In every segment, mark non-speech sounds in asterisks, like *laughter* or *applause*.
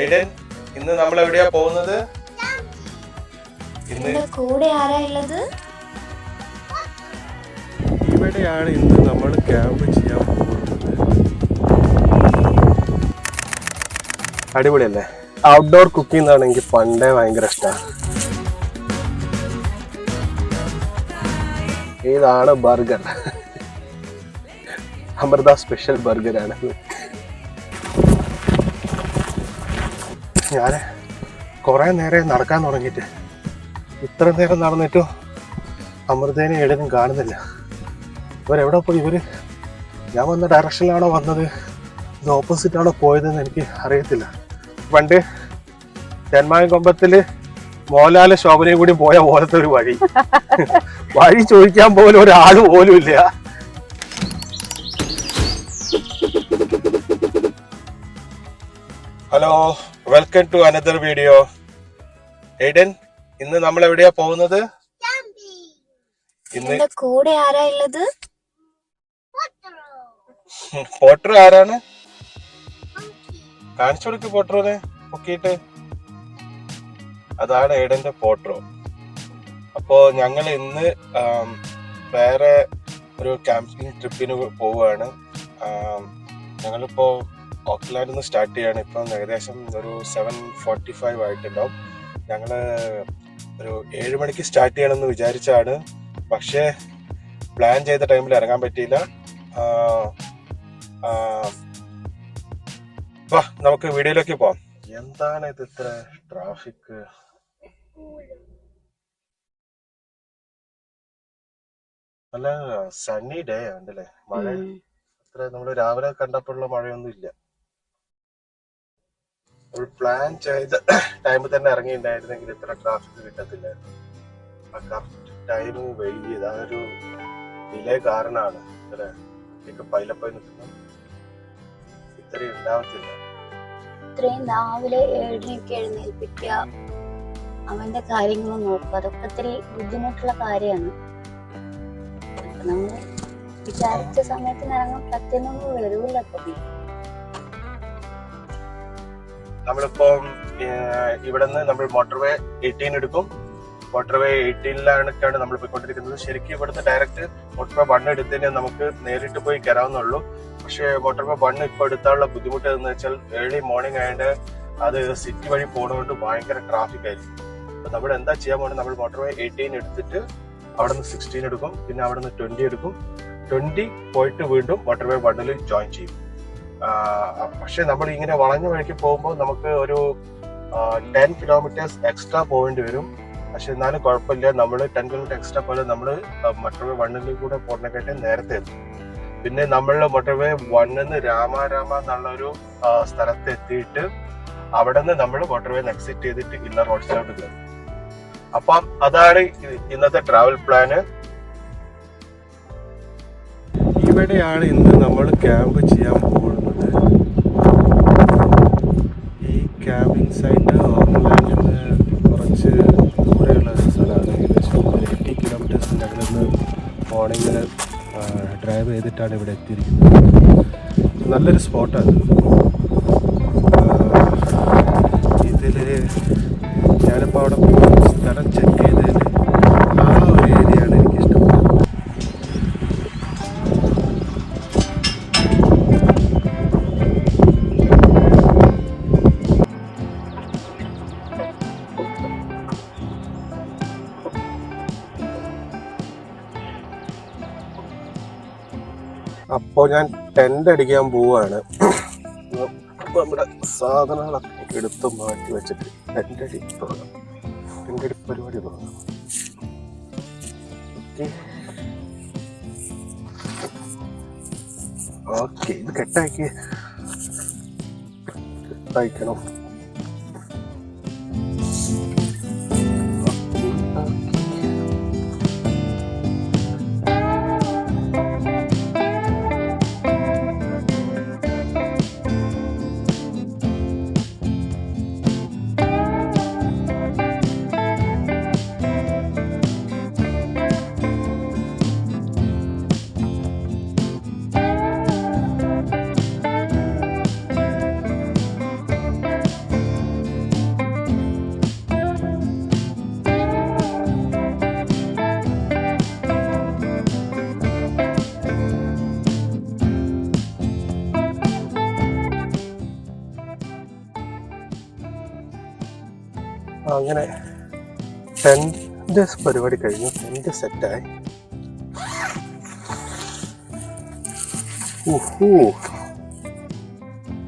Aiden ഇന്ന് നമ്മൾ എവിടെയാ പോകുന്നത്? ഇന്ന് കൂടെ ആരാ ഉള്ളത്? ഇവിടെയാണ് ഇന്ന് നമ്മൾ ക്യാമ്പ് ചെയ്യാൻ പോകുന്നത്. അടിപൊളിയല്ലേ? ഔട്ട്ഡോർ കുക്കിംഗ് ആണ് എനിക്ക് പണ്ടേ ഭയങ്കര ഇഷ്ടമാണ് ഇതാണ് ബർഗർ. അമൃത സ്പെഷ്യൽ ബർഗറാണ്. ഞാൻ കുറേ നേരം നടക്കാൻ തുടങ്ങിയിട്ട്. ഇത്ര നേരം നടന്നിട്ടും അമൃതേനെ എവിടെയും കാണുന്നില്ല. ഇവരെവിടെ പോയി? ഇവർ ഞാൻ വന്ന ഡയറക്ഷനിലാണോ വന്നത്? ഇത് ഓപ്പോസിറ്റാണോ പോയതെന്ന് എനിക്ക് അറിയത്തില്ല. പണ്ട് തെന്മായം കൊമ്പത്തിൽ മോഹൻലാൽ ശോഭനയും കൂടി പോയ പോലത്തെ ഒരു വഴി. വഴി ചോദിക്കാൻ പോലും ഒരാൾ പോലും ഇല്ല. Hello. Welcome to another video Aiden ഇന്ന് നമ്മൾ എവിടെയാ പോകുന്നത്? ഇന്ന് കൂടെ ആരാ ഉള്ളത്? *laughs* പോട്ടർ ആരാണ്? കാണിച്ചു കൊടുക്ക് പോട്ടറിനെ പൊക്കിയിട്ട്. അതാണ് എയ്ഡന്റെ പോട്ടറോ. അപ്പോ ഞങ്ങൾ ഇന്ന് വേറെ ഒരു ക്യാമ്പിംഗ് ട്രിപ്പിന് പോവുകയാണ്. ഞങ്ങളിപ്പോ ഓക്ലാൻഡിൽ നിന്ന് സ്റ്റാർട്ട് ചെയ്യാണ്. ഇപ്പം ഏകദേശം ഒരു സെവൻ ഫോർട്ടി ഫൈവ് ആയിട്ടുണ്ടാവും. ഞങ്ങൾ ഒരു ഏഴ് മണിക്ക് സ്റ്റാർട്ട് ചെയ്യണമെന്ന് വിചാരിച്ചാണ്. പക്ഷേ പ്ലാൻ ചെയ്ത ടൈമിൽ ഇറങ്ങാൻ പറ്റിയില്ല. വാ നമുക്ക് വീഡിയോയിലേക്ക് പോവാം. എന്താണ് ഇത് ഇത്ര ട്രാഫിക് നല്ല സണ്ണി ഡേ ആണ്ടല്ലേ മഴ അത്ര നമ്മൾ രാവിലെ കണ്ടപ്പോഴുള്ള മഴയൊന്നും ഇല്ല നമ്മൾ പ്ലാൻ ചെയ്ത ടൈമിൽ തന്നെ ഇറങ്ങിയിട്ടുണ്ടായിരുന്നെങ്കിൽ ഇത്ര ട്രാഫിക് കിട്ടത്തില്ലായിരുന്നു ആ കറക്റ്റ് ടൈം വൈകിയത് ആ ഒരു ഡിലേ കാരണമാണ് ഇത്ര ഒക്കെ പൈലപ്പോയി നിൽക്കുന്നു ഇത്രയും ഉണ്ടാവത്തില്ല. ഇത്രയും രാവിലെ ഏഴിനൊക്കെ എഴുന്നേൽപ്പിക്കുക അവന്റെ കാര്യങ്ങൾ നോക്കുക അതൊക്കെ ഇത്തിരി ബുദ്ധിമുട്ടുള്ള കാര്യമാണ്. നമ്മൾ വിചാരിച്ച സമയത്തിന് ഇറങ്ങാൻ പറ്റുന്നൊന്നും വരൂല്ല നമ്മളിപ്പം ഇവിടെ നിന്ന് നമ്മൾ മോട്ടോർവേ എയ്റ്റീൻ എടുക്കും. മോട്ടോർവേ എയ്റ്റീനിലാണ് നമ്മൾ പോയിക്കൊണ്ടിരിക്കുന്നത്. ശരിക്കും ഇവിടുന്ന് ഡയറക്റ്റ് മോട്ടോർവേ വൺ എടുത്തതിനെ നമുക്ക് നേരിട്ട് പോയി കയറാവുന്നുള്ളൂ പക്ഷേ മോട്ടോർവേ വൺ ഇപ്പോൾ എടുത്താനുള്ള ബുദ്ധിമുട്ട് എന്ന് വെച്ചാൽ ഏർലി മോർണിംഗ് ആയതുകൊണ്ട് അത് സിറ്റി വഴി പോകുന്നതുകൊണ്ട് ഭയങ്കര ട്രാഫിക് ആയിരിക്കും. അപ്പൊ നമ്മൾ എന്താ ചെയ്യാൻ പോകുന്നത് നമ്മൾ മോട്ടോർവേ എയ്റ്റീൻ എടുത്തിട്ട് അവിടെ നിന്ന് സിക്സ്റ്റീൻ എടുക്കും. പിന്നെ അവിടെ നിന്ന് ട്വന്റി എടുക്കും. ട്വന്റി പോയിട്ട് വീണ്ടും മോട്ടോർവേ വണ്ണിൽ ജോയിൻ ചെയ്യും. പക്ഷെ നമ്മൾ ഇങ്ങനെ വളഞ്ഞ വഴിക്ക് പോകുമ്പോൾ നമുക്ക് ഒരു ടെൻ കിലോമീറ്റേഴ്സ് എക്സ്ട്രാ പോകേണ്ടി വരും. പക്ഷെ എന്നാലും കുഴപ്പമില്ല. നമ്മൾ ടെൻ കിലോമീറ്റർ എക്സ്ട്രാ പോലെ നമ്മൾ മോട്ടോർവേ വണ്ണിൽ കൂടെ പോകണക്കായിട്ട് നേരത്തെ എത്തും. പിന്നെ നമ്മൾ മോട്ടോർവേ വണ്ണിന്ന് രാമാരാമ എന്നുള്ളൊരു ആഹ് സ്ഥലത്ത് എത്തിയിട്ട് അവിടെ നിന്ന് നമ്മൾ മൊട്ടവേ എക്സിറ്റ് ചെയ്തിട്ട് ഇന്നർ റോഡ്സിലോട്ട് കയറും. അപ്പം അതാണ് ഇന്നത്തെ ട്രാവൽ പ്ലാന് ഇവിടെയാണ് ഇന്ന് നമ്മൾ ക്യാമ്പ് ചെയ്യാൻ പോകുന്നത് ഈ ക്യാമ്പിംഗ് സൈറ്റ് നിന്ന് കുറച്ച് ദൂരെയുള്ള ഒരു സ്ഥലമാണ്. ഏകദേശം ഒരു എയ്റ്റി കിലോമീറ്റേഴ്സിന്റെ അകലെ നിന്ന് മോർണിംഗിൽ ഡ്രൈവ് ചെയ്തിട്ടാണ് ഇവിടെ എത്തിയിരിക്കുന്നത്. നല്ലൊരു സ്പോട്ടാണ് ഇതിൽ അപ്പോൾ ഞാൻ ടെന്റ് അടിക്കാൻ പോവുകയാണ് നമ്മുടെ സാധനങ്ങളൊക്കെ എടുത്ത് മാറ്റി വെച്ചിട്ട് ടെന്റ് അടി തുടങ്ങാം. ടെന്റ് അടി പരിപാടി തുടങ്ങാം. ഓക്കെ. ഇത് കെട്ടാക്കി കെട്ടയക്കണം അങ്ങനെ ടെന്റ് പരിപാടി കഴിഞ്ഞു. ടെന്റ് സെറ്റായി.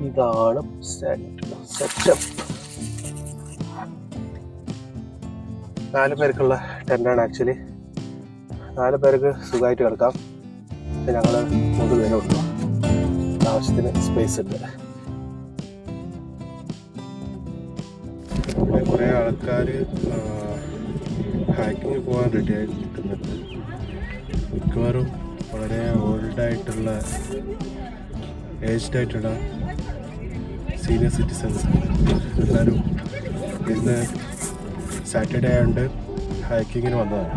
ഇതാണ് സെറ്റ് സെറ്റപ്പ് നാല് പേർക്കുള്ള ടെന്റാണ് ആക്ച്വലി നാല് പേർക്ക് സുഖമായിട്ട് കിടക്കാം. ഞങ്ങൾ മൂന്ന് പേരും ഉള്ളൂ. ആവശ്യത്തിന് സ്പേസ് ഉണ്ട്. കുറേ ആൾക്കാർ ഹൈക്കിങ് പോകാൻ റെഡി ആയി നിൽക്കുന്നുണ്ട്. മിക്കവാറും വളരെ ഓൾഡായിട്ടുള്ള ഏജ്ഡ് ആയിട്ടുള്ള സീനിയർ സിറ്റിസൺസ് എല്ലാവരും ഇന്ന് സാറ്റർഡേ ആയതുകൊണ്ട് ഹൈക്കിങ്ങിന് വന്നതാണ്.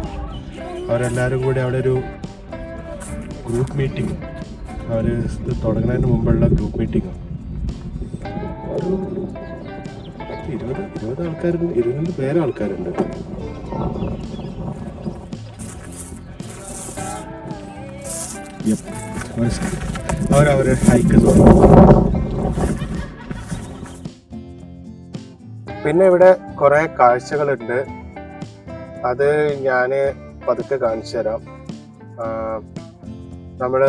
അവരെല്ലാവരും കൂടി അവിടെ ഒരു ഗ്രൂപ്പ് മീറ്റിംഗ് അവർ തുടങ്ങുന്നതിന് മുമ്പുള്ള ഗ്രൂപ്പ് മീറ്റിംഗ് ഒരു പത്ത് ഇരുപത് ഇരുപത് ആൾക്കാരുണ്ട് ഇരുപത് പേരെ ആൾക്കാരുണ്ട്. അവരവരെ ഹൈക്ക് പിന്നെ ഇവിടെ കുറെ കാഴ്ചകളുണ്ട്. അത് ഞാൻ പതുക്കെ കാണിച്ചു തരാം. നമ്മൾ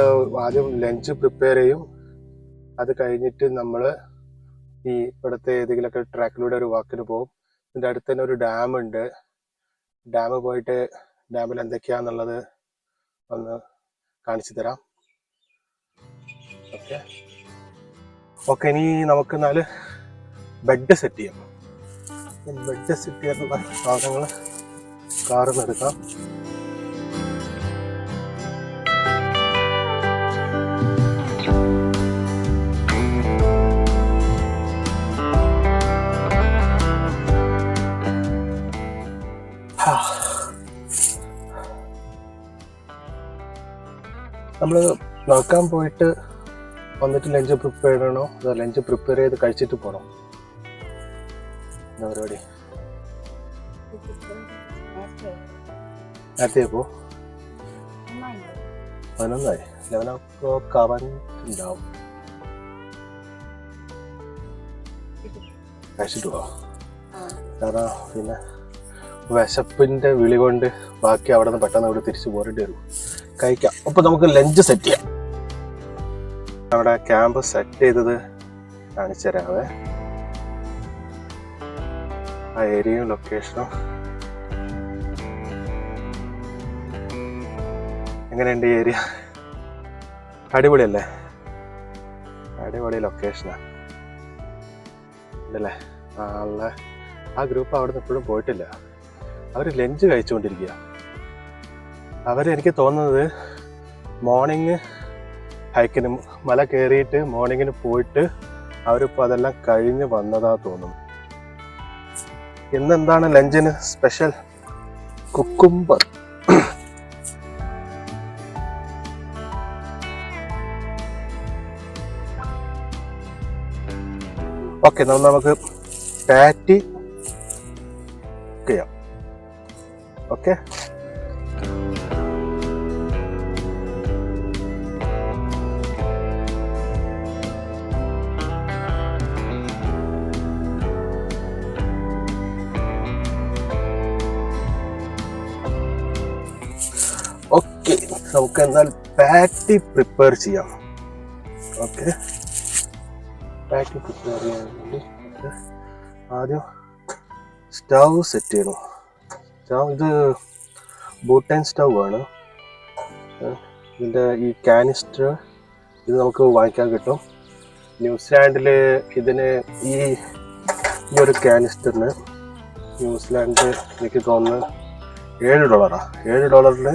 ആദ്യം ലഞ്ച് പ്രിപ്പയർ ചെയ്യും. അത് കഴിഞ്ഞിട്ട് നമ്മൾ ഈ ഇവിടുത്തെ ഏതെങ്കിലുമൊക്കെ ട്രാക്കിലൂടെ ഒരു വാക്കിന് പോകും. ഇതിന്റെ അടുത്ത് തന്നെ ഒരു ഡാം ഉണ്ട്. ഡാം പോയിട്ട് ഡാമിൽ എന്തൊക്കെയാന്നുള്ളത് ഒന്ന് കാണിച്ചു തരാം. ഓക്കെ ഓക്കെ ഇനി നമുക്ക് നാല് ബെഡ് സെറ്റ് ചെയ്യാം. ബെഡ് സെറ്റ് ചെയ്യാനുള്ള സാധനങ്ങൾ കാറിൽ നിന്ന് എടുക്കാം. നോക്കാൻ പോയിട്ട് വന്നിട്ട് ലഞ്ച് പ്രിപ്പയർ ചെയ്യണോ? അതോ ലഞ്ച് പ്രിപ്പയർ ചെയ്ത് കഴിച്ചിട്ട് പോകണോ എന്താ പരിപാടി? നേരത്തെ പോ പതിനൊന്നായി. ലെവൻ ഓ ക്ലോക്ക് ആവാനുണ്ടാവും. കഴിച്ചിട്ട് പോവാം. കാരണം പിന്നെ വിശപ്പിന്റെ വിളി കൊണ്ട് ബാക്കി അവിടെ നിന്ന് പെട്ടെന്ന് ഇവിടെ തിരിച്ചു പോരേണ്ടി വരും. കഴിക്കാം. അപ്പൊ നമുക്ക് ലഞ്ച് സെറ്റ് ചെയ്യാം. അവിടെ ക്യാമ്പ് സെറ്റ് ചെയ്തത് കാണിച്ചു തരാവേ. ആ ഏരിയയും ലൊക്കേഷനും എങ്ങനെയുണ്ട് ഈ ഏരിയ? അടിപൊളിയല്ലേ? അടിപൊളി ലൊക്കേഷനാണ് ഉണ്ടല്ലേ ആളെ ആ ഗ്രൂപ്പ് അവിടെ നിന്ന് എപ്പോഴും പോയിട്ടില്ല. അവർ ലഞ്ച് കഴിച്ചുകൊണ്ടിരിക്കുക. അവർ എനിക്ക് തോന്നുന്നത് മോർണിംഗ് ഹൈക്കിന് മല കയറിയിട്ട് മോർണിംഗിന് പോയിട്ട് അവരിപ്പോൾ അതെല്ലാം കഴിഞ്ഞ് വന്നതാ തോന്നുന്നു. ഇന്നെന്താണ് ലഞ്ചിന് സ്പെഷ്യൽ? കുക്കുംബർ. ഓക്കെ നമുക്ക് പാറ്റി ചെയ്യാം. ഓക്കെ? നമുക്ക് എന്നാൽ പാറ്റി പ്രിപ്പയർ ചെയ്യാം. ഓക്കെ. പാറ്റി പ്രിപ്പയർ ചെയ്യാൻ വേണ്ടി ആദ്യം സ്റ്റൗ സെറ്റ് ചെയ്യണം. സ്റ്റൗ ഇത് ബൂട്ടൻ സ്റ്റൗ ആണ്. ഇതിന്റെ ഈ കാനിസ്റ്റർ ഇത് നമുക്ക് വാങ്ങിക്കാൻ കിട്ടും. ന്യൂസിലാൻഡിൽ ഇതിന് ഈ ഒരു കാനിസ്റ്ററിന് ന്യൂസിലാൻഡ് എനിക്ക് തോന്നുന്നു ഏഴ് ഡോളറാണ് ഏഴ് ഡോളറിന്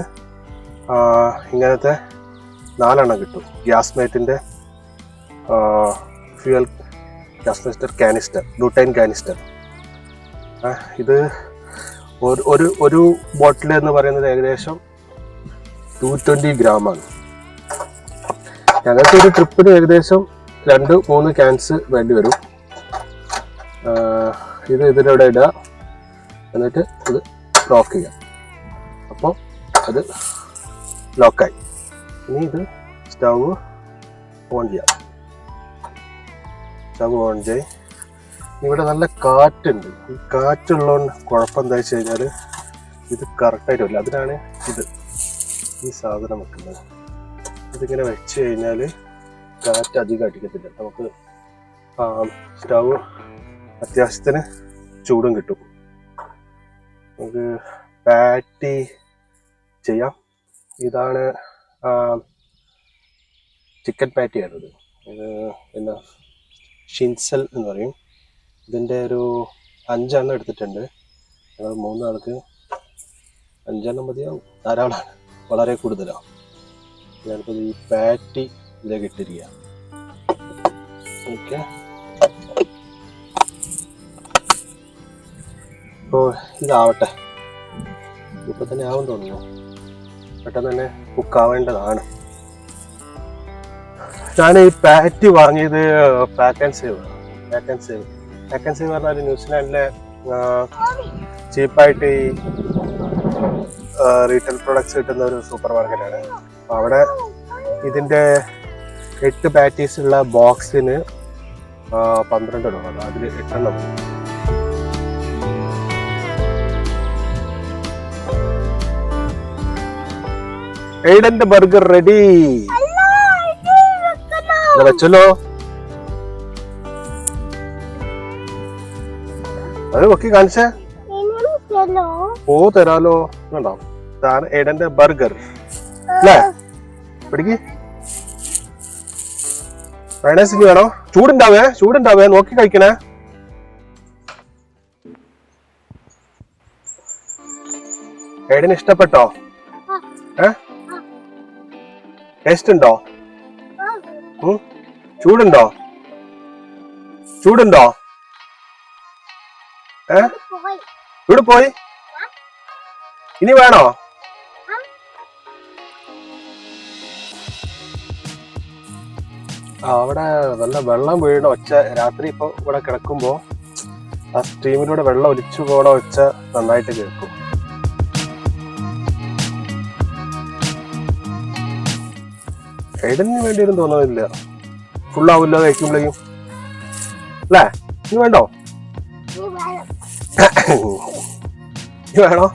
ഇങ്ങനത്തെ നാലെണ്ണം കിട്ടും. Gas മേറ്റിന്റെ fuel gas master canister butane canister. ഇത് ഒരു- ഒരു ഒരു ബോട്ടിൽ എന്ന് പറയുന്നത് ഏകദേശം ടു ട്വന്റി ഗ്രാമാണ്. ഞങ്ങൾക്ക് ഒരു ട്രിപ്പിന് ഏകദേശം രണ്ട് മൂന്ന് ക്യാൻസ് വേണ്ടി വരും. ഇത് ഇതിലൂടെ ഇടുക. എന്നിട്ട് ഇത് ലോക്ക് ചെയ്യാം അപ്പോൾ അത് ലോക്കായി. ഇനി ഇത് സ്റ്റവ് ഓൺ ചെയ്യാം. സ്റ്റവ് ഓൺ ചെയ്യും ഇവിടെ നല്ല കാറ്റുണ്ട്. ഈ കാറ്റുള്ളതുകൊണ്ട് കുഴപ്പം എന്താ വെച്ച് കഴിഞ്ഞാൽ ഇത് കറക്റ്റായിട്ട് വരില്ല. അതിനാണ് ഇത് ഈ സാധനം വെക്കുന്നത്. ഇതിങ്ങനെ വെച്ച് കഴിഞ്ഞാൽ കാറ്റ് അധികം അടിക്കത്തില്ല. നമുക്ക് സ്റ്റൗ അത്യാവശ്യത്തിന് ചൂടും കിട്ടും. നമുക്ക് പാറ്റി ചെയ്യാം. ഇതാണ് ചിക്കൻ പാറ്റിയാണിത് ഇത് പിന്നെ ഷിൻസൽ എന്ന് പറയും. ഇതിന്റെ ഒരു അഞ്ചെണ്ണം എടുത്തിട്ടുണ്ട്. ഞങ്ങൾ മൂന്നാൾക്ക് അഞ്ചെണ്ണം മതിയാവും. ധാരാളമാണ്. വളരെ കൂടുതലാണ് ഞാനിപ്പോൾ ഈ പാറ്റി ഇതിലേക്ക് ഇട്ടിരിക്കുക ഓക്കെ. ഇപ്പോൾ ഇതാവട്ടെ. ഇപ്പം തന്നെ ആവും തോന്നുന്നു. പെട്ടെന്ന് തന്നെ കുക്കാവേണ്ടതാണ് ഞാൻ ഈ പാറ്റി വാങ്ങിയത് pack and save pack and save pack and save പറഞ്ഞാൽ ന്യൂസിലാൻഡിലെ ചീപ്പായിട്ട് ഈ റീറ്റെയിൽ പ്രൊഡക്ട്സ് കിട്ടുന്ന ഒരു സൂപ്പർ മാർക്കറ്റാണ് അപ്പോൾ അവിടെ ഇതിന്റെ എട്ട് പാറ്റീസ് ഉള്ള ബോക്സിന് പന്ത്രണ്ട് രൂപ അതിൽ എട്ടെണ്ണം എയ്ഡന്റെ ബർഗർ റെഡി വെച്ചല്ലോ. അത് ഒക്കെ കാണിച്ചേ. ഓ തരാലോ. കണ്ടോ ഇതാണ് എയ്ഡന്റെ ബർഗർ അല്ലേ? പിടിക്ക്. മയണൈസ് ഇനി വേണോ? ചൂടുണ്ടാവേ ചൂടുണ്ടാവേ. നോക്കി കഴിക്കണേ. എയ്ഡന് ഇഷ്ടപ്പെട്ടോ? ഏ? ടേസ്റ്റ് ഉണ്ടോ? ചൂടുണ്ടോ? ചൂടുണ്ടോ? ഏ? ഇവിടെ പോയി. ഇനി വേണോ? അവിടെ നല്ല വെള്ളം വീഴണ ഒച്ച രാത്രി ഇപ്പൊ ഇവിടെ കിടക്കുമ്പോ ആ സ്ട്രീമിലൂടെ വെള്ളം ഒലിച്ചു പോണ ഒച്ച നന്നായിട്ട് കേൾക്കും. എയ്ഡന് വേണ്ടിയൊന്നും തോന്നുന്നില്ല ഫുൾ ആവില്ല കഴിക്കുമ്പോഴേക്കും. അല്ലേ? ഇനി വേണ്ടോ? ഇനി വേണോ?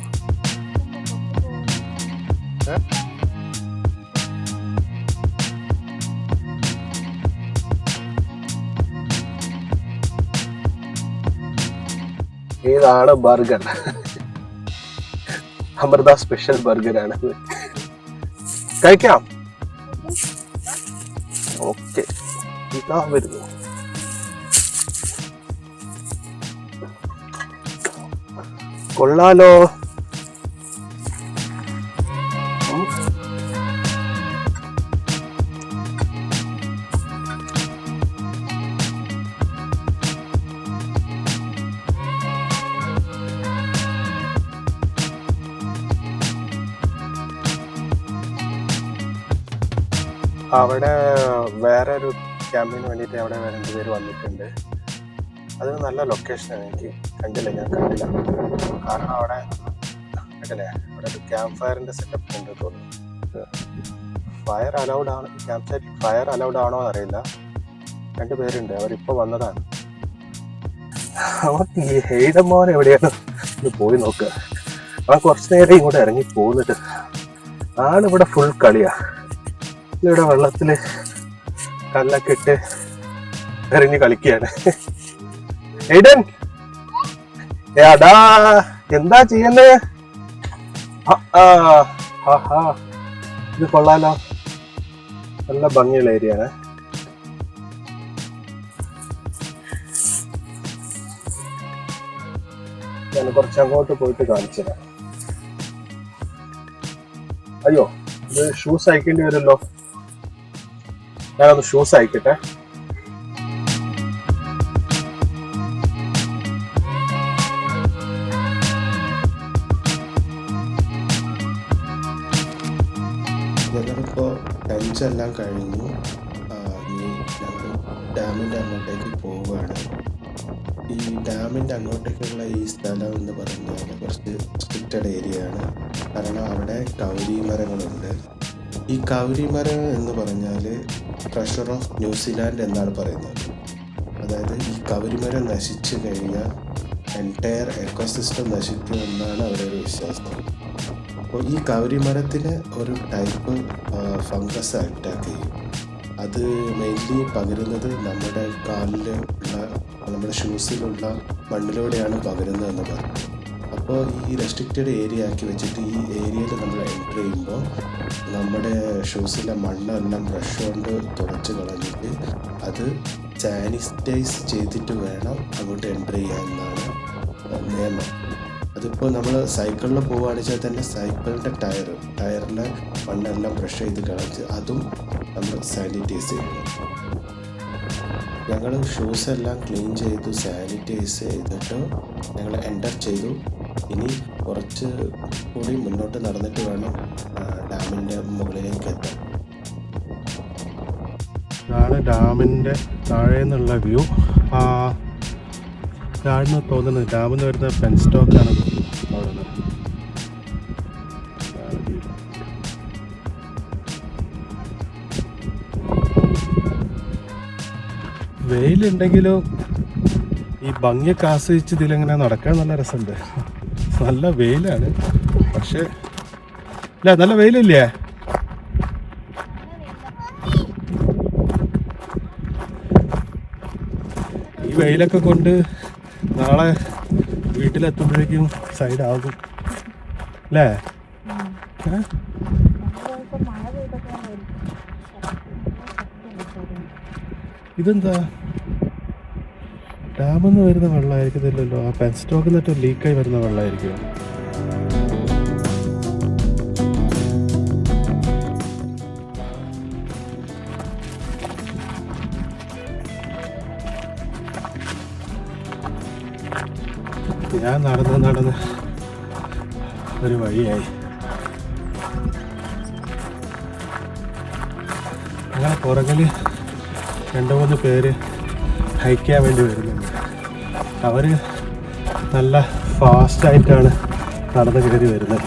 ഇതാണ് ബർഗർ? അമൃത സ്പെഷ്യൽ ബർഗറാണ്. കഴിക്കാം. ഓക്കെ ഇതാ വരുന്നു കൊള്ളാലോ. അവിടെ വേറെ ഒരു ക്യാമ്പിന് വേണ്ടിയിട്ട് അവിടെ രണ്ട് പേര് വന്നിട്ടുണ്ട്. അത് നല്ല ലൊക്കേഷനാണ് എനിക്ക് കണ്ടില്ല ഞാൻ കണ്ടില്ല. കാരണം അവിടെ കണ്ടില്ലേ അവിടെ ഒരു ക്യാമ്പ് ഫയറിന്റെ സെറ്റപ്പ് ഉണ്ട് തോന്നുന്നു. ഫയർ അലൗഡ് ആണ്. ക്യാമ്പ് സൈറ്റ് ഫയർ അലൗഡ് ആണോ എന്നറിയില്ല രണ്ട് പേരുണ്ട്. അവരിപ്പോൾ വന്നതാണ്. അവർക്ക് എവിടെയാണ്? പോയി നോക്കുക അവൻ കുറച്ച് നേരം ഇങ്ങോട്ട് ഇറങ്ങി പോകുന്നിട്ട് ആണിവിടെ ഫുൾ കളിയാ. ഇവിടെ വെള്ളത്തിൽ കല്ലൊക്കെ ഇട്ട് എറിഞ്ഞ് കളിക്കുകയാണ്. എയ്ഡൻ! ഏടാ എന്താ ചെയ്യുന്നേ. ഇത് കൊള്ളാലോ. നല്ല ഭംഗിയുള്ള ഏരിയ ആണ്. ഞാൻ കുറച്ച് അങ്ങോട്ട് പോയിട്ട് കാണിച്ചു അയ്യോ ഇത് ഷൂസ് അയക്കേണ്ടി വരുമല്ലോ. ഞാനൊന്ന് ഷൂസ് അയക്കട്ടെ. ഞങ്ങളിപ്പോൾ കഴിഞ്ഞു ഞങ്ങൾ ഡാമിന്റെ അങ്ങോട്ടേക്ക് പോവുകയാണ്. ഈ ഡാമിന്റെ അങ്ങോട്ടേക്കുള്ള ഈ സ്ഥലം എന്ന് പറഞ്ഞാൽ കുറച്ച് സ്ട്രിക്റ്റഡ് ഏരിയ ആണ്. കാരണം അവിടെ കൗരി മരങ്ങളുണ്ട്. ഈ കൗരി മരം എന്ന് പറഞ്ഞാൽ ട്രഷർ ഓഫ് ന്യൂസിലാൻഡ് എന്നാണ് പറയുന്നത്. അതായത് ഈ കവരിമരം നശിച്ചു കഴിഞ്ഞാൽ എന്റയർ എക്കോസിസ്റ്റം നശിക്കുമെന്നാണ് അവരുടെ വിശ്വാസം. അപ്പോൾ ഈ കവരിമരത്തിന് ഒരു ടൈപ്പ് ഫംഗസ് അറ്റാക്ക് ചെയ്യും. അത് മെയിൻലി പകരുന്നത് നമ്മുടെ കാലിൽ ഉള്ള നമ്മുടെ ഷൂസിലുള്ള മണ്ണിലൂടെയാണ് പകരുന്നതെന്ന് പറഞ്ഞു. അപ്പോൾ ഈ റെസ്ട്രിക്റ്റഡ് ഏരിയ ആക്കി വെച്ചിട്ട് ഈ ഏരിയയിൽ നമ്മൾ എന്റർ ചെയ്യുമ്പോൾ നമ്മുടെ ഷൂസിലെ മണ്ണെല്ലാം ബ്രഷ് കൊണ്ട് തുടച്ച് കളഞ്ഞിട്ട് അത് സാനിറ്റൈസ് ചെയ്തിട്ട് വേണം അങ്ങോട്ട് എന്റർ ചെയ്യാമെന്നാണ് നിയമം. അതിപ്പോൾ നമ്മൾ സൈക്കിളിൽ പോവുകയാണെന്ന് തന്നെ സൈക്കിളിന്റെ ടയർ ടയറിലെ മണ്ണെല്ലാം ബ്രഷ് ചെയ്ത് കളഞ്ഞ് അതും നമ്മൾ സാനിറ്റൈസ് ചെയ്യണം. ഞങ്ങൾ ഷൂസ് എല്ലാം ക്ലീൻ ചെയ്തു സാനിറ്റൈസ് ചെയ്തിട്ട് ഞങ്ങൾ എന്റർ ചെയ്തു. ഇനി കുറച്ച് കൂടി മുന്നോട്ട് നടന്നിട്ട് വേണം ഡാമിന്റെ മുകളിലേക്ക് എത്താൻ. ഇതാണ് ഡാമിന്റെ താഴെ നിന്നുള്ള വ്യൂ താഴ്ന്ന് തോന്നുന്നത്. ഡാമിൽ നിന്ന് വരുന്ന പെൻ സ്റ്റോക്കാണ് നിന്ന്. വെയിലുണ്ടെങ്കിലും ഈ ഭംഗിയൊക്കെ ആസ്വദിച്ച് ഇതിലിങ്ങനെ നടക്കാൻ നല്ല രസമുണ്ട്. നല്ല വെയിലാണ്. പക്ഷെ ഇല്ല നല്ല വെയിലില്ലേ? ഈ വെയിലൊക്കെ കൊണ്ട് നാളെ വീട്ടിലെത്തുമ്പോഴേക്കും സൈഡ് ആകും അല്ലേ? ഇതെന്താ? ഡാമിൽ നിന്ന് വരുന്ന വെള്ളമായിരിക്കത്തില്ലല്ലോ. ആ പെൻ സ്റ്റോക്കിൽ നിന്നിട്ട് ലീക്കായി വരുന്ന വെള്ളമായിരിക്കും ഞാൻ നടന്ന് നടന്ന് ഒരു വഴിയായി. അങ്ങനെ പുറകിൽ രണ്ട് മൂന്ന് പേര് ഹൈക്ക് ചെയ്യാൻ വേണ്ടി വരുന്നുണ്ട്. അവർ നല്ല ഫാസ്റ്റായിട്ടാണ് നടന്ന് കയറി വരുന്നത്.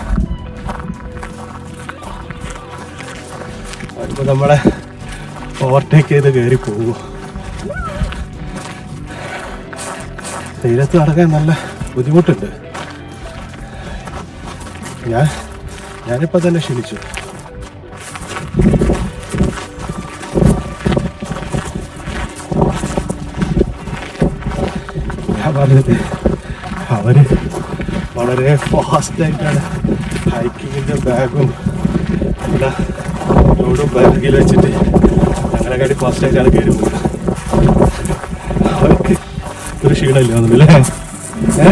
അവരിപ്പോൾ നമ്മളെ ഓവർടേക്ക് ചെയ്ത് കയറി പോകും തീരത്ത് നടക്കാൻ നല്ല ബുദ്ധിമുട്ടുണ്ട്. ഞാൻ ഞാനിപ്പോൾ തന്നെ ക്ഷണിച്ചു. ഞാൻ അവർ വളരെ ഫാസ്റ്റായിട്ടാണ് ഹൈക്കിങ്ങിന്റെ ബാഗും എല്ലാ ലോഡും ബാഗിൽ വെച്ചിട്ട് ഞങ്ങളെക്കാട്ടി ഫാസ്റ്റായിട്ടാണ് കയറി പോകുന്നത് അവർക്ക് ഒരു ക്ഷീണമില്ല ഒന്നുമില്ലേ ഏ?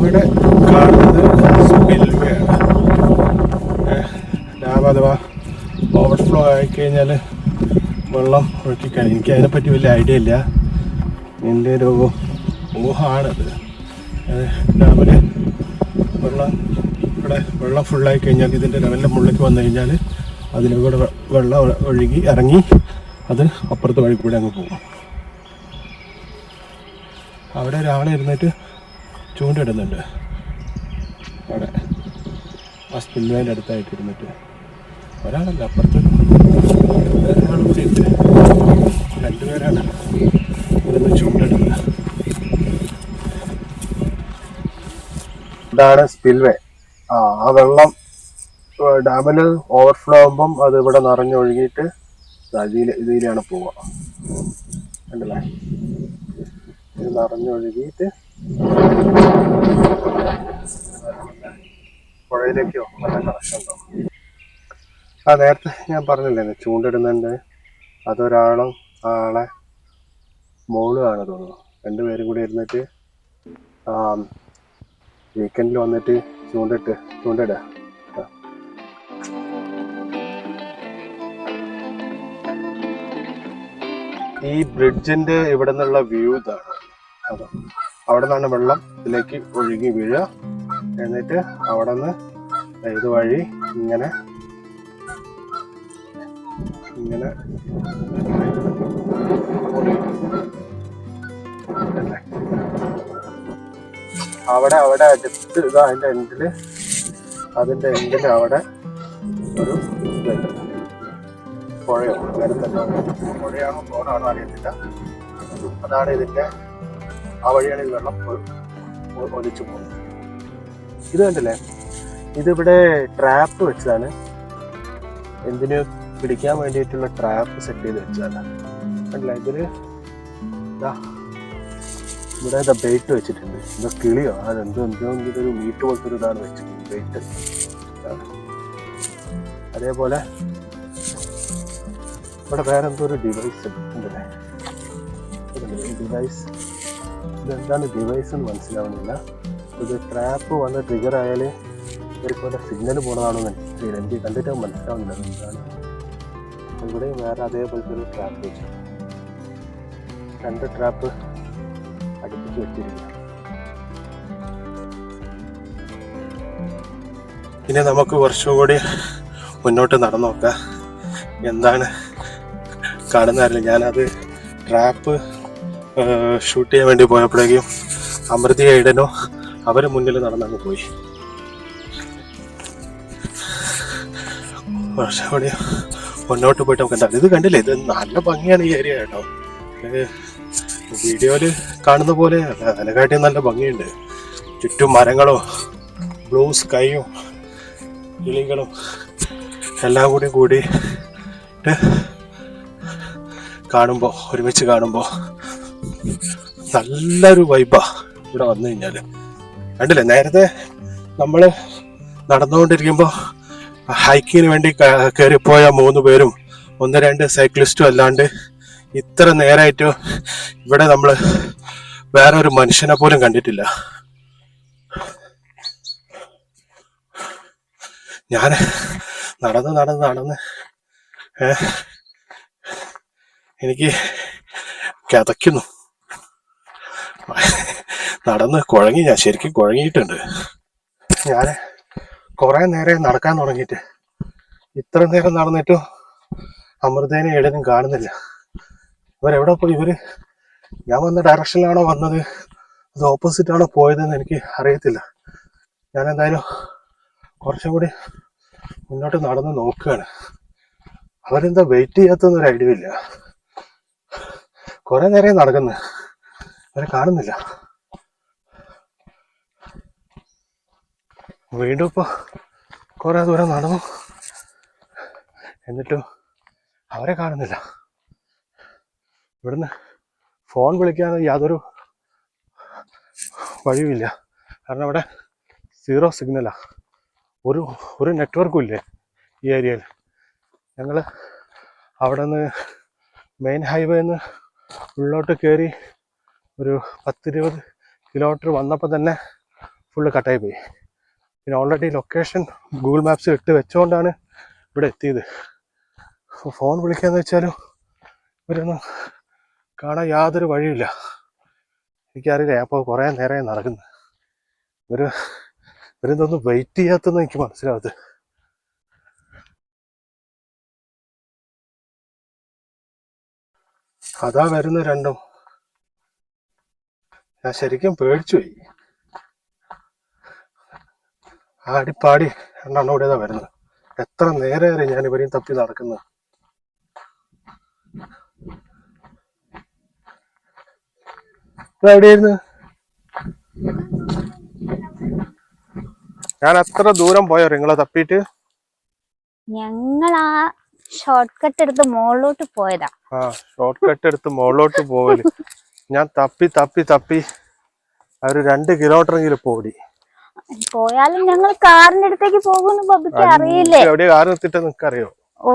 അവിടെ കാണുന്നത് ഡാം അഥവാ ഓവർഫ്ലോ ആയിക്കഴിഞ്ഞാൽ വെള്ളം ഒഴുക്കിക്കഴിഞ്ഞു എനിക്ക് അതിനെപ്പറ്റി വലിയ ഐഡിയ ഇല്ല. എന്റെ ഒരു ഊഹമാണത് ഡാമിൽ വെള്ളം ഇവിടെ വെള്ളം ഫുള്ളായി കഴിഞ്ഞാൽ ഇതിന്റെ ലെവലിന്റെ മുകളിലേക്ക് വന്നു കഴിഞ്ഞാൽ അതിലൂടെ വെള്ളം ഒഴുകി ഇറങ്ങി അത് അപ്പുറത്തെ വഴി കൂടെ അങ്ങ് പോകും. അവിടെ രാവിലെ ഇരുന്നിട്ട് ചൂണ്ടിടുന്നുണ്ട്. അവിടെ ആ സ്പിൽവേന്റെ അടുത്തായിട്ട് ഇരുന്നിട്ട്. ഒരാളല്ല അപ്പുറത്തൊരു രണ്ടുപേരാണ് ഇരുന്ന് ചൂണ്ടിടുന്നത്. ഇതാണ് സ്പിൽവേ ആ ആ വെള്ളം ഡാമിൽ ഓവർഫ്ലോ ആകുമ്പം അത് ഇവിടെ നിറഞ്ഞൊഴുകിയിട്ട് ദാ ഇതിൽ ഇതിലാണ് പോവുക. ഉണ്ടല്ലേ ഇത് നിറഞ്ഞൊഴുകിയിട്ട് പുഴയിലേക്കോ? നല്ല കണക്ഷൻ ആ നേരത്തെ ഞാൻ പറഞ്ഞില്ലേ ചൂണ്ടിടുന്നുണ്ട് അതൊരാളും ആളെ മോളുമാണ് തോന്നുന്നു. രണ്ടുപേരും കൂടി ഇരുന്നിട്ട് വീക്കെൻഡിൽ വന്നിട്ട് ചൂണ്ടിട്ട് ചൂണ്ടിടുക ഈ ബ്രിഡ്ജിന്റെ ഇവിടെ നിന്നുള്ള വ്യൂ ഇതാണ്. അത് അവിടെ നിന്നാണ് വെള്ളം ഇതിലേക്ക് ഒഴുകി വീഴുക. എന്നിട്ട് അവിടെ നിന്ന് ഇത് വഴി ഇങ്ങനെ ഇങ്ങനെ അവിടെ അവിടെ അടുത്ത് ഇതാ അതിന്റെ എൻഡിൽ അതിന്റെ എൻഡിൽ അവിടെ ഒരു പുഴയോ നേരത്തെ പുഴയാണോ തോടാണോ അറിയത്തില്ല. അതാണ് ഇതിന്റെ ആ വഴിയാണ് ഈ വെള്ളം ഒലിച്ചു പോകുന്നത്. ഇത് കണ്ടില്ലേ? ഇതിവിടെ ട്രാപ്പ് വെച്ചതാണ്. എന്തിനു പിടിക്കാൻ വേണ്ടിയിട്ടുള്ള ട്രാപ്പ് സെറ്റ് ചെയ്ത് വെച്ചതാണ്. കണ്ടില്ല? ഇതിൽ ഇവിടെ ഇതാ ബെയ്റ്റ് വെച്ചിട്ടുണ്ട്. എന്തോ കിളിയോ? അതെന്തോ എന്തോ ഇതൊരു മീറ്റ് പോലത്തെ ഒരു ഇതാണ് വെച്ചിട്ടുണ്ട് ബെയ്റ്റ് അതേപോലെ ഇവിടെ വേറെ എന്തോ ഒരു ഡിവൈസ് ഉണ്ടല്ലേ ഡിവൈസ് ഇതെന്താണ് ഡിവൈസ് എന്ന് മനസ്സിലാവുന്നില്ല. ഇത് ട്രാപ്പ് വന്ന് ട്രിഗർ ആയാൽ ഇവർക്ക് വല്ല സിഗ്നൽ പോണതാണോ എനിക്കറിയില്ല എനിക്ക് കണ്ടിട്ട് മനസ്സിലാവുന്നില്ല എന്താണ്. ഇവിടെയും വേറെ അതേപോലത്തെ ഒരു ട്രാപ്പ് വെച്ചു. രണ്ട് ട്രാപ്പ് അടുപ്പിച്ച് വെച്ചിരിക്കുക ഇനി നമുക്ക് കുറച്ചും കൂടി മുന്നോട്ട് നടന്നു നോക്കാം. എന്താണ് കാണുന്നതല്ല ഞാനത് ട്രാപ്പ് ഷൂട്ട് ചെയ്യാൻ വേണ്ടി പോയപ്പോഴേക്കും അമൃതി ഐഡനോ അവർ മുന്നിൽ നടന്നങ്ങ് പോയി. കുറച്ചും കൂടി മുന്നോട്ട് പോയിട്ട് നമുക്ക് എന്താ ഇത് കണ്ടില്ലേ? ഇത് നല്ല ഭംഗിയാണ് ഈ ഏരിയ കേട്ടോ. വീഡിയോയിൽ കാണുന്ന പോലെ അതിനെക്കാട്ടിയും നല്ല ഭംഗിയുണ്ട്. ചുറ്റും മരങ്ങളോ ബ്ലൂ സ്കൈയും കിളികളും എല്ലാം കൂടി കൂടി കാണുമ്പോൾ ഒരുമിച്ച് കാണുമ്പോൾ നല്ലൊരു വൈബാ ഇവിടെ വന്നു കഴിഞ്ഞാൽ കണ്ടില്ലേ? നേരത്തെ നമ്മൾ നടന്നുകൊണ്ടിരിക്കുമ്പോൾ ഹൈക്കിങ്ങിന് വേണ്ടി കയറിപ്പോയ മൂന്ന് പേരും ഒന്ന് രണ്ട് സൈക്ലിസ്റ്റും അല്ലാണ്ട് ഇത്ര നേരമായിട്ട് ഇവിടെ നമ്മൾ വേറെ ഒരു മനുഷ്യനെ പോലും കണ്ടിട്ടില്ല. ഞാൻ നടന്ന് നടന്ന് നടന്ന് എനിക്ക് കിതയ്ക്കുന്നു. നടന്ന് കുഴങ്ങി ഞാൻ ശരിക്കും കുഴങ്ങിയിട്ടുണ്ട്. ഞാൻ കുറേ നേരം നടക്കാൻ തുടങ്ങിയിട്ട്. ഇത്ര നേരം നടന്നിട്ടും അമൃതേനെ എഴുതും കാണുന്നില്ല. ഇവരെവിടെ പോയി? ഇവർ ഞാൻ വന്ന ഡയറക്ഷനിലാണോ വന്നത്? അത് ഓപ്പോസിറ്റ് ആണോ പോയതെന്ന് എനിക്ക് അറിയത്തില്ല. ഞാൻ എന്തായാലും കുറച്ചും കൂടി മുന്നോട്ട് നടന്ന് നോക്കുകയാണ്. അവരെന്താ വെയിറ്റ് ചെയ്യാത്തൊന്നും ഐഡിയ ഇല്ല. കുറെ നേരം നടക്കുന്നു. അവരെ കാണുന്നില്ല. വീണ്ടും ഇപ്പൊ കുറെ ദൂരം നടന്നു. എന്നിട്ടും അവരെ കാണുന്നില്ല. ഇവിടുന്ന് ഫോൺ വിളിക്കാൻ യാതൊരു വഴിയുമില്ല. കാരണം അവിടെ സീറോ സിഗ്നലാ. ഒരു ഒരു നെറ്റ്വർക്കും ഇല്ലേ ഈ ഏരിയയിൽ? ഞങ്ങൾ അവിടെ നിന്ന് മെയിൻ ഹൈവേ നിന്ന് ഉള്ളോട്ട് കയറി ഒരു പത്തിരുപത് കിലോമീറ്റർ വന്നപ്പോൾ തന്നെ ഫുള്ള് കട്ടായി പോയി. പിന്നെ ഓൾറെഡി ലൊക്കേഷൻ ഗൂഗിൾ മാപ്സിൽ ഇട്ട് വെച്ചുകൊണ്ടാണ് ഇവിടെ എത്തിയത്. ഫോൺ വിളിക്കാന്ന് വെച്ചാലും ഇവരൊന്നും കാണാൻ യാതൊരു വഴിയില്ല. എനിക്കറിയില്ല ഞാൻ ഇപ്പോൾ കുറേ നേരമായി നടക്കുന്നു. ഇവർ ഇവരിതൊന്നും വെയിറ്റ് ചെയ്യാത്തെന്ന് എനിക്ക് മനസ്സിലാവത്ത് അതാ വരുന്ന രണ്ടും. ഞാൻ ശരിക്കും പേടിച്ചു പോയി. ആടിപ്പാടി രണ്ടെണ്ണം കൂടെ വരുന്നത്? എത്ര നേരെ ഞാൻ ഇവരെയും തപ്പി നടക്കുന്നത് എവിടെയായിരുന്നു? ഞാൻ എത്ര ദൂരം പോയോ നിങ്ങളെ തപ്പിയിട്ട്? ഞങ്ങളാ ഷോർട്ട് കട്ട് എടുത്ത് മുകളിലോട്ട് പോയതാ. ആ ഷോർട്ട് കട്ട് എടുത്ത് മുകളിലോട്ട് പോകൽ ഞാൻ തപ്പി തപ്പി തപ്പി ഒരു രണ്ട് കിലോമീറ്റർ എങ്കിലും പോടി. പോയാലും ഞങ്ങൾ കാറിന്റെ അടുത്തേക്ക് പോകുന്നു ബബിക്ക് അറിയില്ലേ? എവിടെ കാർ നിർത്തിട്ട് നിനക്ക് അറിയോ ഓ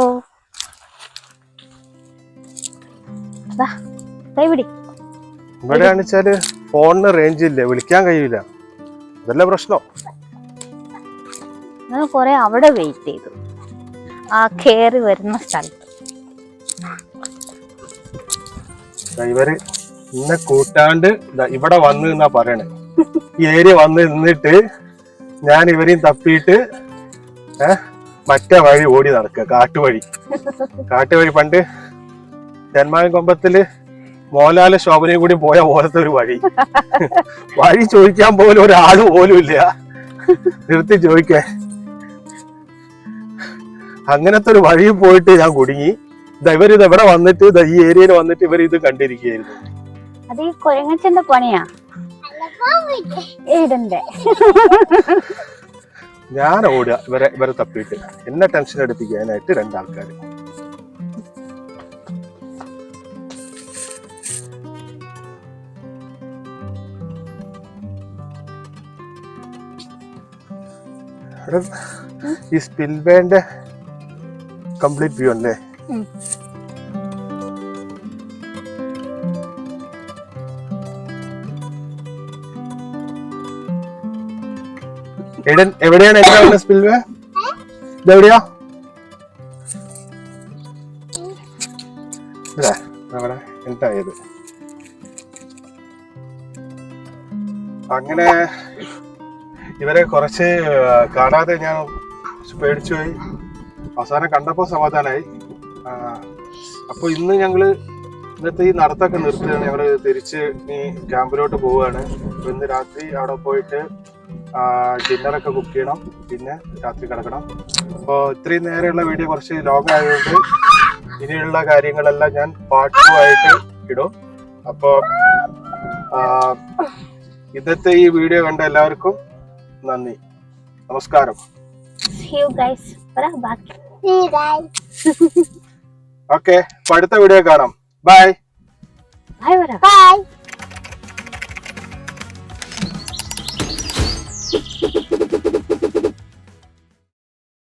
ഇവിടെ ആണെച്ചാൽ ഫോണിന് റേഞ്ച് ഇല്ല? വിളിക്കാൻ കഴിയില്ല അതല്ല പ്രശ്നം. കുറെ അവിടെ വെയിറ്റ് ചെയ്തു. ആ കയറി വരുന്ന സ്ഥലത്ത് ഇവർ ഇന്നെ കൂട്ടാണ്ട് ഇവിടെ വന്ന് എന്നാ പറയണേ. ഈ ഏരിയ വന്ന് നിന്നിട്ട് ഞാൻ ഇവരെയും തപ്പിയിട്ട് ഏഹ് മറ്റേ വഴി ഓടി നടക്കുക കാട്ടുവഴി. കാട്ടുവഴി പണ്ട് തെന്മാൻ കൊമ്പത്തിൽ മോഹൻലാൽ ശോഭനയും കൂടി പോയ പോലത്തെ ഒരു വഴി. വഴി ചോദിക്കാൻ പോലും ഒരാൾ പോലും ഇല്ല. നിർത്തി ചോദിക്കാൻ. അങ്ങനത്തെ ഒരു വഴി പോയിട്ട് ഞാൻ കുടുങ്ങി. ഇവരിത് ഇവിടെ വന്നിട്ട് ഈ ഏരിയയിൽ വന്നിട്ട് ഇവർ ഇത് കണ്ടിരിക്കുകയായിരുന്നു. അത് ഈ കൊരങ്ങച്ചന്റെ പണിയാ? ഏടന്റെ. ഞാൻ ഓടുക ഇവരെ ഇവരെ തപ്പിയിട്ട്. എന്നെ ടെൻഷൻ എടുപ്പിക്കാനായിട്ട് രണ്ടാൾക്കാർ ഈ സ്പിൽവേന്റെ കംപ്ലീറ്റ് വ്യൂ അല്ലേ. എടൻ എവിടെയാണ് എന്റെ സ്പിൽവേ ഇതെവിടെയാ ഇതാ അവിടെ എന്തായത് അങ്ങനെ ഇവരെ കുറച്ച് കാണാതെ ഞാൻ പേടിച്ചു പോയി. അവസാനം കണ്ടപ്പോൾ സമാധാനമായി അപ്പോൾ അപ്പൊ ഇന്ന് ഞങ്ങൾ ഇന്നത്തെ ഈ നടത്തൊക്കെ നിർത്തിയാണ് ഞങ്ങൾ തിരിച്ച് ഈ ക്യാമ്പിലോട്ട് പോവുകയാണ് അപ്പൊ ഇന്ന് രാത്രി അവിടെ പോയിട്ട് ഡിന്നറൊക്കെ കുക്ക് ചെയ്യണം. പിന്നെ രാത്രി കിടക്കണം. അപ്പോൾ ഇത്രയും നേരെയുള്ള വീഡിയോ കുറച്ച് ലോങ് ആയതുകൊണ്ട് ഇനിയുള്ള കാര്യങ്ങളെല്ലാം ഞാൻ പാർട്ട് ടു ആയിട്ട് ഇടും. അപ്പോൾ ഇന്നത്തെ ഈ വീഡിയോ കണ്ട എല്ലാവർക്കും നന്ദി. നമസ്കാരം. See you ഗൈസ് പറ ബാക്കി. ഓക്കെ അടുത്ത വീഡിയോ കാണാം. ബൈ ബൈ പറ. Bye.